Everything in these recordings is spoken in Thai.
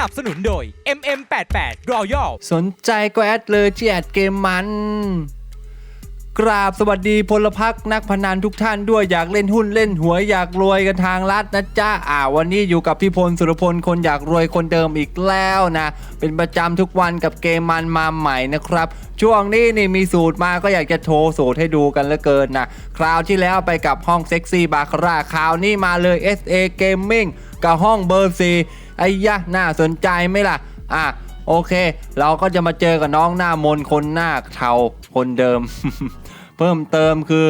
นับสนุนโดย MM88 Royal สนใจก็แอดเลยที่แอดเกมมัน กราบสวัสดีพลพรรคนักพนันทุกท่านด้วยอยากเล่นหุ้นเล่นหวยอยากรวยกันทางลัดนะจ๊ะอ่าวันนี้อยู่กับพี่พลสุรพลคนอยากรวยคนเดิมอีกแล้วนะ เป็นประจำทุกวันกับเกมมันมาใหม่นะครับ ช่วงนี้นี่มีสูตรมาก็อยากจะโชว์สูตรให้ดูกันเหลือเกินนะคราวที่แล้วไปกับห้องเซ็กซี่บาคาร่าคราวนี้มาเลย SA Gaming กับห้องเบอร์ซี ไอ้ยะน่าสนใจไหมล่ะ อะโอเค เราก็จะมาเจอกับน้องหน้ามนคนหน้าเทาคนเดิม เพิ่มเติมคือ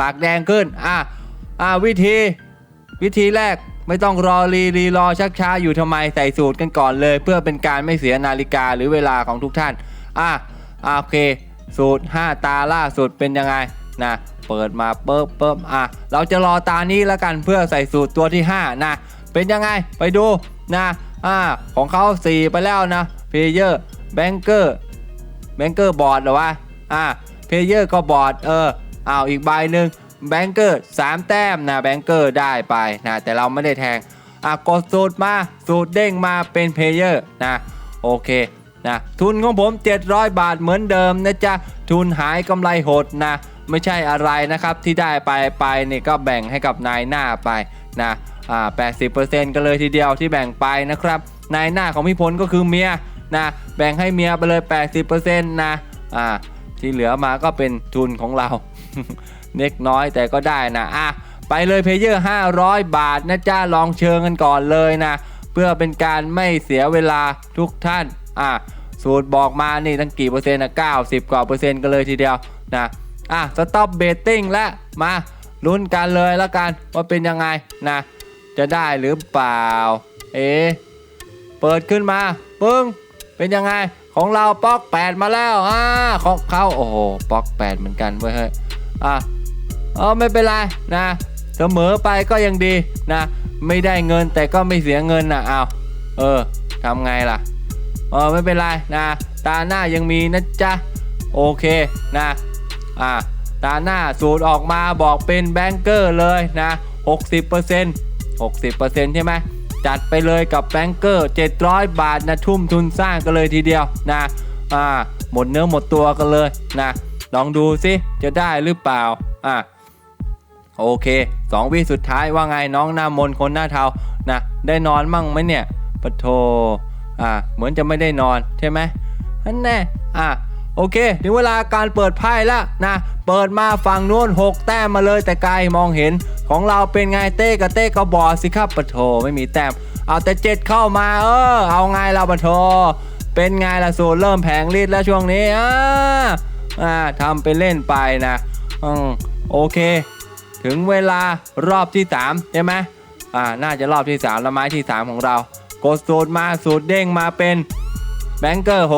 ปากแดงขึ้น อะอะวิธี วิธีแรกไม่ต้องรอรีรีรอชักช้าอยู่ทำไมใส่สูตรกันก่อนเลย เพื่อเป็นการไม่เสียนาฬิกาหรือเวลาของทุกท่าน อะอะโอเค สูตร 5 ตาล่าสุดเป็นยังไงนะเปิดมาเปิ๊บเปิ๊บอะเราจะรอตานี้แล้วกันเพื่อใส่สูตรตัวที่ 5 นะ เป็นยังไงไปดู นะอ่าของเขา4 ไปแล้วนะเพเยอร์แบงเกอร์แบงเกอร์บอร์ดเหรอวะอ่าเพเยอร์ก็บอร์ดเอออ้าวอีกใบหนึ่งแบงเกอร์3แต้มนะแบงเกอร์ได้ไปนะแต่เราไม่ได้แทงอะกดสูตรมาสูตรเด้งมาเป็นเพเยอร์นะโอเคนะทุนของผม 700 บาทเหมือนเดิมนะจ๊ะทุนหายกำไรหดนะ ไม่ใช่อะไรนะครับที่ได้ไปไปนี่ก็แบ่งให้กับนายหน้าไปนะ อ่า80%กันเลยทีเดียวที่แบ่งไปนะครับนายหน้าของพี่พลก็คือเมียนะแบ่งให้เมียไปเลย 80%นะอ่าที่เหลือมาก็เป็นทุนของเราเล็กน้อยแต่ก็ได้นะอะไปเลยเพเยอร์ 500 บาทนะจ้าลองเชิงกันก่อนเลยนะ เพื่อเป็นการไม่เสียเวลาทุกท่านอะสูตรบอกมานี่ตั้งกี่เปอร์เซ็นต์นะ90 กว่าเปอร์เซ็นต์กันเลยทีเดียวนะอะสต็อปเบตติ้งและมาลุ้นกันเลยแล้วกันว่าเป็นยังไงนะ จะได้หรือเปล่า เอ๊ะเปิดขึ้นมาปึ้งเป็นยังไงของเราป๊อก 8 มาแล้วอ่าของเขาโอ้โหป๊อก 8 เหมือนกันเว้ยเฮ้ยอะเออไม่เป็นไรนะเสมอไปก็ยังดีนะ ไม่ได้เงินแต่ก็ไม่เสียเงินนะเอาเออทำไงล่ะเออไม่เป็นไรนะ ตาหน้ายังมีนะจ๊ะโอเคนะอ่าตาหน้าสูตรออกมาบอกเป็นแบงเกอร์เลยนะ 60% 60%ใช่ไหมจัดไปเลยกับแบงเกอร์ 700 บาทนะทุ่มทุนสร้างกันเลยทีเดียวนะอ่าหมดเนื้อหมดตัวกันเลยนะลองดูสิจะได้หรือเปล่าอ่าโอเค 2 วิสุดท้ายว่าไงน้องหน้ามนคนหน้าเทานะได้นอนมั่งไหมเนี่ยปะโทอ่าเหมือนจะไม่ได้นอนใช่ไหมอันแน่อ่าโอเค ถึงเวลาการเปิดไพ่แล้วนะ เปิดมาฝั่งนู้น6 แต้มมาเลยแต่ไกลมองเห็น ของเราเป็นไงเต้กับเต้ก็บอสิครับปะโทไม่มีแต้มเอาแต่เจ็ดเข้ามาเออเอาไงเราปะโทเป็นไงล่ะสูตรเริ่มแผงฤทธิ์แล้วช่วงนี้อ่าอ่าทำไปเล่นไปนะอืมโอเค ถึงเวลารอบที่3ใช่ไหมอ่าน่าจะรอบที่3แล้วไม้ที่ 3 ของเรากดสูตรมาสูตรเด้งมาเป็นแบงเกอร์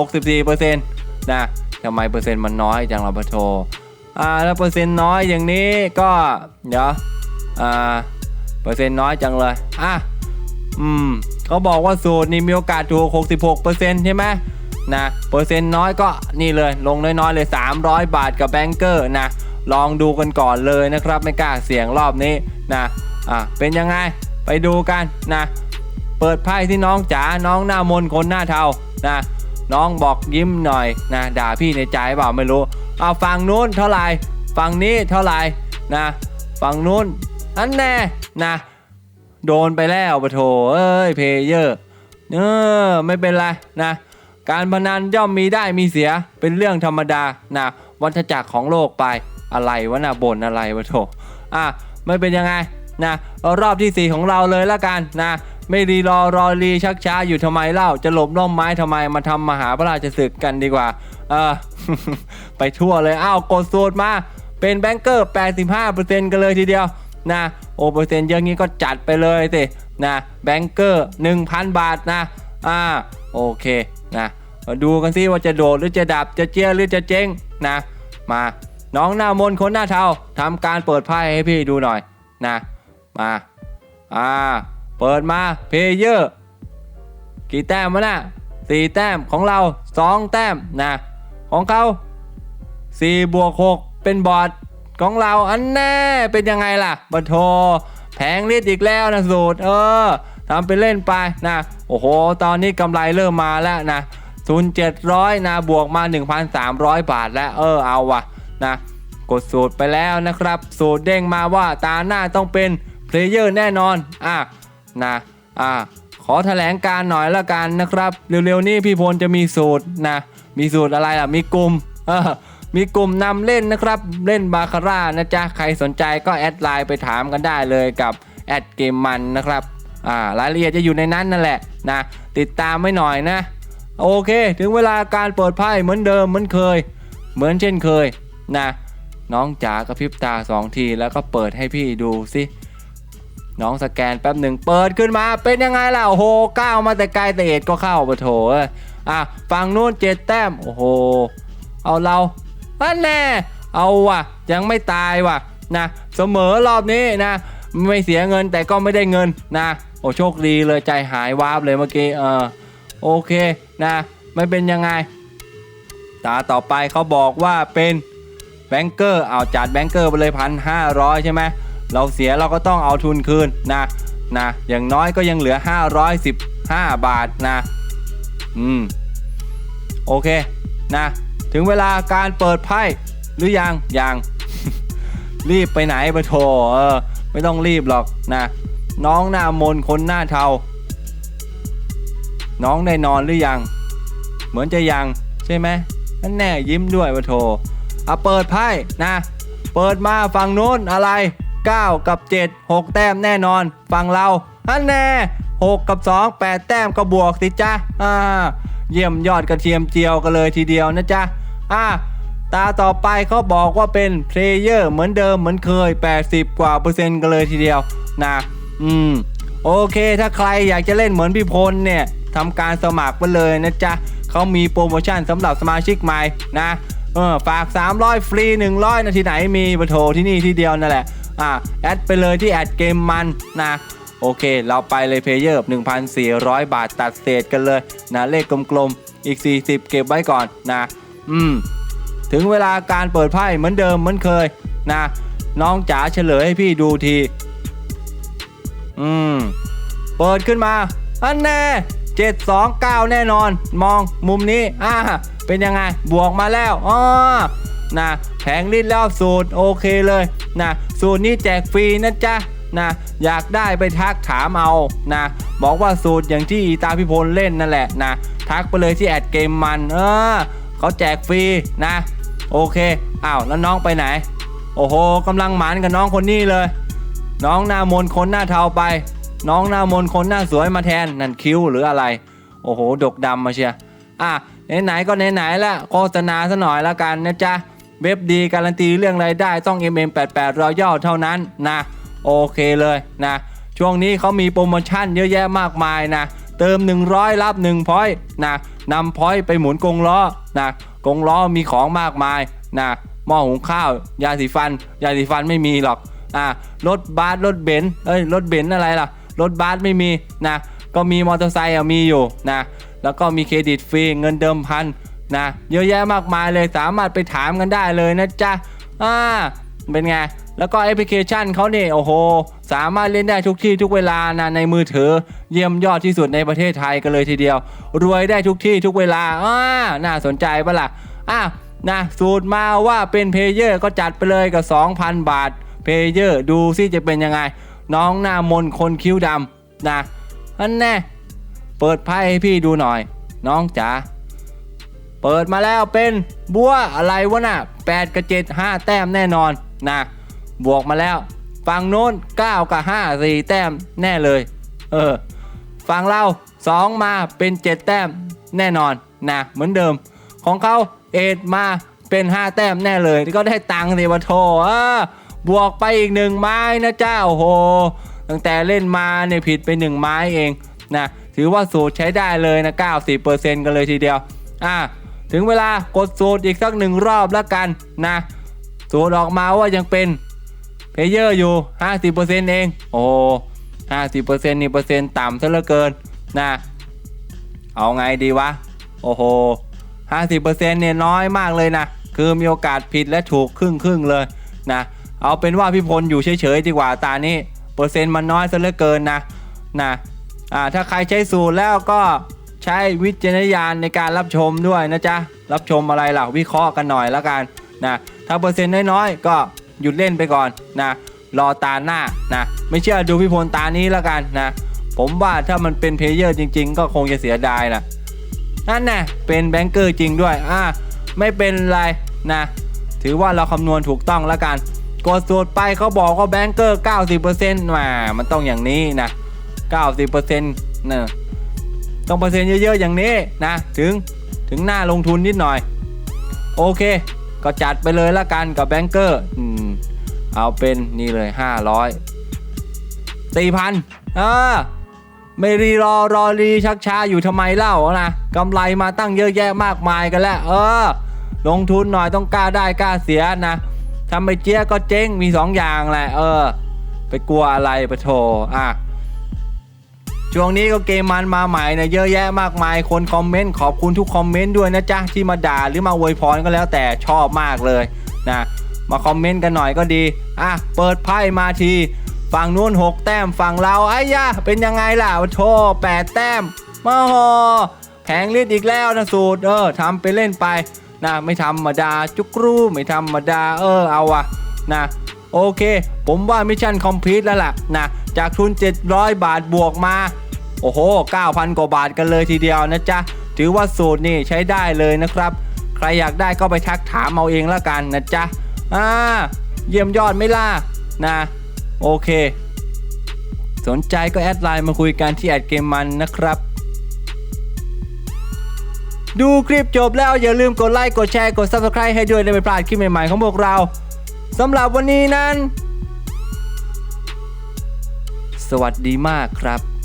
64%นะทำไมเปอร์เซ็นต์มันน้อยจังเราปะโทอ่าแล้วเปอร์เซ็นต์น้อยอย่างนี้ก็เดี๋ยว อ่าเปอร์เซ็นต์น้อยจังเลยอะอืมเขาบอกว่าสูตรนี่มีโอกาสถูก 66%ใช่ไหมนะเปอร์เซ็นต์น้อยก็นี่เลยลงน้อยๆเลย 300 บาทกับแบงเกอร์นะลองดูกันก่อนเลยนะครับ ไม่กล้าเสี่ยงรอบนี้นะอะเป็นยังไงไปดูกันนะ เปิดไพ่ที่น้องจ๋าน้องหน้ามนคนหน้าเทานะน้องบอกยิ้มหน่อยนะด่าพี่ในใจเปล่าไม่รู้เอาฝั่งนู้นเท่าไหร่ฝั่งนี้เท่าไหร่นะฝั่งนู้น อันแน่นะ โดนไปแล้วปะโถเอ้ยเพเยอร์เออไม่เป็นไรนะ การพนันย่อมมีได้มีเสียเป็นเรื่องธรรมดานะวัฏจักรของโลกไปอะไรวะนะบ่นอะไรปะโถอะไม่เป็นยังไงนะรอบที่ 4 ของเราเลยละกันนะไม่รีรอรอรีชักช้าอยู่ทำไมเล่าจะหลบร่มไม้ทำไมมาทำมหาพระราชศึกกันดีกว่า เออ ไปทั่วเลยอ้าวกดสูตรมา เป็นแบงเกอร์ 85%กันเลยทีเดียว นะโอเปอร์เซ็นต์เยอะงี้ก็จัดไปเลยสินะแบงเกอร์ 1,000 บาทนะอ่าโอเคนะมาดูกันสิว่าจะโดดหรือจะดับจะเจียหรือจะเจ๊งนะมาน้องหน้ามนคนหน้าเทาทำการเปิดไพ่ให้พี่ดูหน่อยนะมาอ่าเปิดมาเพเยอร์กี่แต้มวะน่ะสี่แต้มของเราสองแต้มนะของเขา4บวก6เป็นบอร์ด ของเราอันแน่เป็นยังไงล่ะบัโทแผงฤทธิ์อีกแล้วนะสูตร เออทำไปเล่นไปนะ โอ้โห ตอนนี้กำไรเริ่มมาแล้วนะ0,700นะบวกมา 1,300 บาทแล้วเออเอาวะนะ กดสูตรไปแล้วนะครับ สูตรเด้งมาว่าตาหน้าต้องเป็นเพลเยอร์แน่นอนอะนะอะขอแถลงการหน่อยละกันนะครับ เร็วๆนี้พี่พลจะมีสูตรนะ มีสูตรอะไรล่ะ มีกลุ่มเออ มีกลุ่มนำเล่นนะครับ เล่นบาคาร่านะจ๊ะ ใครสนใจก็แอดไลน์ไปถามกันได้เลยกับแอดเกมมันนะครับอ่ารายละเอียดจะอยู่ในนั้นนั่นแหละนะติดตามไม่หน่อยนะ โอเค ถึงเวลาการเปิดไพ่เหมือนเดิมเหมือนเคย เหมือนเช่นเคยนะน้องจ๋ากระพริบตาสองทีแล้วก็เปิดให้พี่ดูสิน้องสแกนแป๊บหนึ่งเปิดขึ้นมาเป็นยังไงล่ะโอ้โหก้าวมาแต่ไกลแต่เอ็ดก็เข้าปะโถเอ้ยอะฝั่งนู้นเจ็ดแต้มโอ้โหเอาเรา อันแน่เอาว่ะ ยังไม่ตายว่ะนะเสมอรอบนี้นะ ไม่เสียเงินแต่ก็ไม่ได้เงินนะ โอ้โชคดีเลยใจหายวาบเลยเมื่อกี้เออโอเคนะไม่เป็นยังไง ตาต่อไปเขาบอกว่าเป็นแบงเกอร์เอาจัดแบงเกอร์ไปเลยพันห้าร้อยใช่ไหมเราเสียเราก็ต้องเอาทุนคืนนะนะอย่างน้อยก็ยังเหลือ 515 บาทนะ อืม โอเค นะ ถึงเวลาการเปิดไพ่หรือยังยัง รีบไปไหนไปโทเออไม่ต้องรีบหรอกนะ น้องหน้ามนคนหน้าเทา น้องได้นอนหรือยัง เหมือนจะยังใช่ไหมนั่นแน่ยิ้มด้วยวะโทอะเปิดไพ่นะ เปิดมาฝั่งนู้นอะไร 9 กับ 7 6 แต้มแน่นอนฝั่งเราอันแน่ 6 กับ 2 8 แต้มก็บวกสิจ้ะอ่าเยี่ยมยอดกระเทียมเจียวกันเลยทีเดียวนะจ๊ะ อ่าตาต่อไปเขาบอกว่าเป็นเพลเยอร์เหมือนเดิมเหมือนเคย 80 กว่าเปอร์เซ็นต์กันเลยทีเดียวนะอืมโอเคถ้าใครอยากจะเล่นเหมือนพี่พลเนี่ยทำการสมัครไปเลยนะจ๊ะเขามีโปรโมชั่นสำหรับสมาชิกใหม่นะเออฝาก 300 ฟรี 100 นาทีไหนมีปะโทที่นี่ที่เดียวนั่นแหละอะแอดไปเลยที่แอดเกมมันนะโอเค เราไปเลยเพลเยอร์1,400 บาทตัดเศษกันเลยนะเลขกลมๆ อีก 40 เก็บไว้ก่อนนะ อืม ถึงเวลาการเปิดไพ่เหมือนเดิมเหมือนเคย นะ น้องจ๋าเฉลยให้พี่ดูที อืม เปิดขึ้นมา อันแน่729แน่นอน มองมุมนี้ อ่า เป็นยังไง บวกมาแล้วอ๋อนะแผงลิ้นแล้วสูตรโอเคเลยนะสูตรนี้แจกฟรีนะจ๊ะนะอยากได้ไปทักถามเอานะบอกว่าสูตรอย่างที่อีตาพิพลเล่นนั่นแหละนะทักไปเลยที่แอดเกมมัน เออ เขาแจกฟรีนะ โอเคอ้าวแล้วน้องไปไหน โอ้โหกำลังหมานกับน้องคนนี้เลย น้องหน้ามนคนหน้าเทาไป น้องหน้ามนคนหน้าสวยมาแทนนั่นคิ้วหรืออะไร โอ้โหดกดำมาเชียอะไหนๆก็ไหนๆละโฆษณาซะหน่อยละกันนะจ๊ะเว็บดีการันตีเรื่องรายได้ต้อง MM88 Royal เท่านั้นนะ โอเคเลยนะ ช่วงนี้เขามีโปรโมชั่นเยอะแยะมากมายนะ เติม 100 รับ1พอยต์นะนำพอยต์ไปหมุนกงล้อนะกงล้อมีของมากมายนะหม้อหุงข้าว ยาสีฟัน ยาสีฟันไม่มีหรอกอ่ารถบัสรถเบนซ์เอ้ยรถเบนซ์อะไรล่ะ รถบัสไม่มีนะก็มีมอเตอร์ไซค์มีอยู่นะแล้วก็มีเครดิตฟรีเงินเดิมพันนะเยอะแยะมากมายเลยสามารถไปถามกันได้เลยนะจ๊ะอ่าเป็นไง แล้วก็แอปพลิเคชันเขาเนี่ยโอ้โห สามารถเล่นได้ทุกที่ทุกเวลานะในมือถือ เยี่ยมยอดที่สุดในประเทศไทยกันเลยทีเดียว รวยได้ทุกที่ทุกเวลาอ่าน่าสนใจปะล่ะอะนะสูตรมาว่าเป็นเพเยอร์ก็จัดไปเลยกับ 2,000 บาท เพเยอร์ดูซิจะเป็นยังไง น้องหน้ามนคนคิ้วดำนะอันแน่เปิดไพ่ให้พี่ดูหน่อย น้องจ๋าเปิดมาแล้วเป็นบัวอะไรวะน่ะ8กับ7 5 แต้มแน่นอนนะ บวกมาแล้วฝั่งโน้น 9 กับ 5 4 แต้มแน่เลย เออฝั่งเรา 2 มาเป็น 7 แต้มแน่นอนนะเหมือนเดิม ของเขาเอ็ดมาเป็น 5 แต้มแน่เลย ก็ได้ตังค์สิวะโทเออบวกไปอีกหนึ่งไม้นะเจ้าโอ้โหตั้งแต่เล่นมาเนี่ยผิดไปหนึ่งไม้เองนะถือว่าสูตรใช้ได้เลยนะ 90%กันเลยทีเดียว อะถึงเวลากดสูตรอีกสักหนึ่งรอบแล้วกันนะ สูตรออกมาว่ายังเป็น เพเยอร์อยู่ 50%เอง โอ้50%นี่เปอร์เซ็นต์ต่ำซะเหลือเกินนะเอาไงดีวะ โอ้โห50%เนี่ยน้อยมากเลยนะ คือมีโอกาสผิดและถูกครึ่งครึ่งเลยนะ เอาเป็นว่าพี่พลอยู่เฉยๆดีกว่าตานี้เปอร์เซ็นต์มันน้อยซะเหลือเกินนะนะอ่าถ้าใครใช้สูตรแล้วก็ใช้วิจารณญาณในการรับชมด้วยนะจ๊ะรับชมอะไรหลักวิเคราะห์กันหน่อยแล้วกันนะถ้าเปอร์เซ็นต์น้อยๆก็ หยุดเล่นไปก่อนนะรอตาหน้านะไม่เชื่อดูพี่พลตานี้แล้วกันนะ ผมว่าถ้ามันเป็นเพลเยอร์จริง ๆ ก็คงจะเสียดายนะนั่นนะเป็นแบงเกอร์จริงด้วยอ่าไม่เป็นไรนะ ถือว่าเราคำนวณถูกต้องแล้วกันกดสูตรไปเขาบอกว่าแบงเกอร์ 90%มามันต้องอย่างนี้นะ 90%นะต้องเปอร์เซ็นต์เยอะๆอย่างนี้นะ ถึงถึงหน้าลงทุนนิดหน่อย โอเค ก็จัดไปเลยละกันกับแบงเกอร์อืมเอาเป็นนี่เลย 500 4,000เออไม่รีรอรอรีชักช้าอยู่ทำไมเล่านะกำไรมาตั้งเยอะแยะมากมายกันแล้วเออ ลงทุนหน่อยต้องกล้าได้กล้าเสียนะทำไปเจี๊ยก็เจ๊งมีสองอย่างแหละเออ ไปกลัวอะไรปะโถอะ ช่วงนี้ก็เกมมันมาใหม่นะเยอะแยะมากมายคนคอมเมนต์ขอบคุณทุกคอมเมนต์ด้วยนะจ๊ะที่มาด่าหรือมาอวยพรก็แล้วแต่ชอบมากเลยนะมาคอมเมนต์กันหน่อยก็ดีอะเปิดไพ่มาทีฝั่งนู้น6 แต้มฝั่งเราไอ้ยะเป็นยังไงล่ะโชแปดแต้มมาหอแผงลิดอีกแล้วนะสูตรเออทำไปเล่นไปนะไม่ธรรมดาจุกรูไม่ธรรมดาเออเอาอะนะโอเค ผมว่ามิชชั่นคอมพลีทแล้วล่ะนะ จากทุน 700 บาทบวกมา โอ้โห 9,000 กว่าบาทกันเลยทีเดียวนะจ๊ะ ถือว่าสูตรนี่ใช้ได้เลยนะครับ ใครอยากได้ก็ไปทักถามเอาเองละกันนะจ๊ะ อ่า เยี่ยมยอดไม่ล่ะนะ โอเค สนใจก็แอดไลน์มาคุยกันที่แอดเกมมันนะครับดูคลิปจบแล้วอย่าลืมกดไลค์ กดแชร์ กด Subscribe ให้ด้วยได้ไม่พลาดคลิปใหม่ๆของพวกเรา สำหรับวันนี้นั้น สวัสดีมากครับ